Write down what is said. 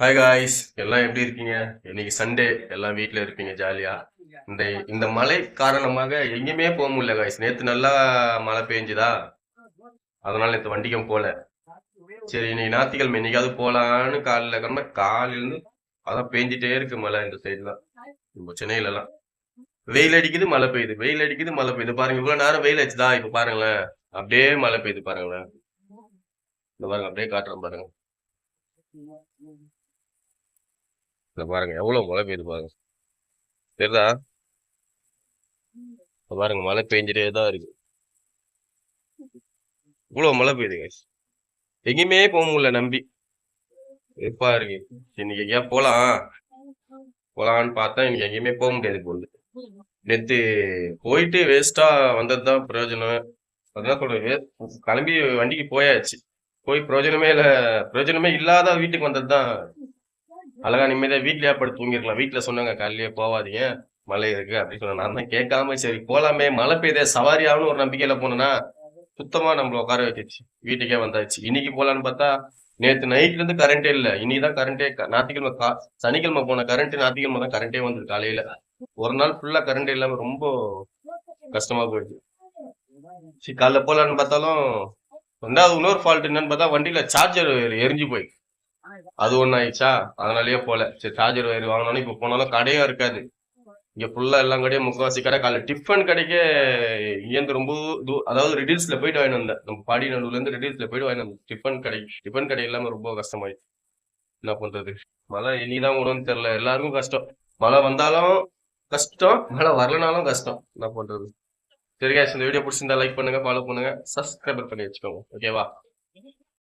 Hi guys எல்லாம் எப்படி இருக்கீங்க? இன்னைக்கு சண்டே எல்லாம் வீட்டில் இருப்பீங்க ஜாலியா இந்த இந்த மழை காரணமாக எங்கேயுமே போக முடியல காய்ஸ் நேத்து நல்லா மழை பெஞ்சுதா? அதனால நேத்து வண்டிக்கும் போல. சரி இன்னைக்கு ஞாயிற்றுக்கிழமை இன்னைக்காவது போலான்னு காலைல கிளம்ப காலையில இருந்து அதான் பெஞ்சிட்டே இருக்கு மழை இந்த சைட்லாம் நம்ம சென்னையில எல்லாம். வெயில் அடிக்குது மழை பெய்யுது. வெயில் அடிக்குது மழை பெய்யுது. பாருங்க இவ்வளோ நேரம் வெயில் அடிச்சுதா? இப்ப பாருங்களேன். அப்படியே மழை பெய்யுது பாருங்களேன். இந்த பாருங்க அப்படியே காட்டுறேன் பாருங்க. இந்த பாருங்க எவ்வளவு மழை பெய்யுது பாருங்க. தெரியுதா? பாருங்க மழை பெஞ்சிட்டே தான் இருக்கு. இவ்வளோ மழை பெய்யுது எங்கேயுமே போக முடியல நம்பி. எப்பா இருக்கு. இன்னைக்கு எங்கேயா போலாம். போகலான்னு பார்த்தா இன்னைக்கு எங்கேயுமே போக முடியாது போல. நேற்று போயிட்டு வேஸ்டா வந்ததுதான் பிரயோஜனம். அதான் சொல்றேன் கிளம்பி வண்டிக்கு போயாச்சு. போய் பிரயோஜனமே இல்ல பிரயோஜனமே இல்லாத வீட்டுக்கு வந்ததுதான் அழகா நிம்மதியா வீட்லயே படுத்து தூங்கிருக்கலாம் வீட்டுல சொன்னாங்க காலையிலேயே போவாதீங்க மழை இருக்கு அப்படின்னு சொன்ன நான் தான் கேட்காம சரி போலாமே மழை பெய்யுதே சவாரி ஆகணும் ஒரு நம்பிக்கையில போனேன்னா சுத்தமா நம்மள உட்கார வச்சிருச்சு. வீட்டுக்கே வந்தாச்சு. இன்னைக்கு போலான்னு பார்த்தா நேத்து நைட்ல இருந்து கரண்டே இல்ல. இன்னைக்குதான் கரண்டே ஞாயிற்றுக்கிழமை கா- சனிக்கிழமை போன கரண்ட் ஞாயிற்றுக்கிழமை தான் கரண்டே வந்தது காலையில. ஒரு நாள் ஃபுல்லா கரண்ட் இல்லாம ரொம்ப கஷ்டமா போயிடுச்சு. சரி காலைல போலான்னு பார்த்தாலும் ரெண்டாவது இன்னொரு ஃபால்ட் என்னன்னு பார்த்தா வண்டியில சார்ஜர் எரிஞ்சு போய். அது ஒண்ணு ஆயிடுச்சா? அதனாலயே போல. சரி சார்ஜர் வயர் வாங்கினோம் இப்ப போனாலும் கடையும் இருக்காது. இங்க ஃபுல்லா எல்லாம் கடையும் முக்கவாசி கடை. காலைல டிஃபன் கடைக்கே இங்கேருந்து ரொம்ப தூ- அதாவது ரிடில்ஸ்ல போயிட்டு வாங்கிட்டு வந்தேன். நம்ம பாடி நடுவுல இருந்து ரிடில்ஸ்ல போயிட்டு வாங்கிட்டு வந்தேன். டிஃபன் கடை டிஃபன் கடை இல்லாம ரொம்ப கஷ்டமாயிடுச்சு. என்ன பண்றது? மழை இனிதான் வரும்னு தெரியல. எல்லாருக்கும் கஷ்டம். மழை வந்தாலும் கஷ்டம். மழை வரலனாலும் கஷ்டம். என்ன பண்றது? சரி கேஸ் இந்த வீடியோ பிடிச்சிருந்தா லைக் பண்ணுங்க ஃபாலோ பண்ணுங்க சப்ஸ்கிரைபர் பண்ணி வச்சுக்கோங்க. ஓகேவா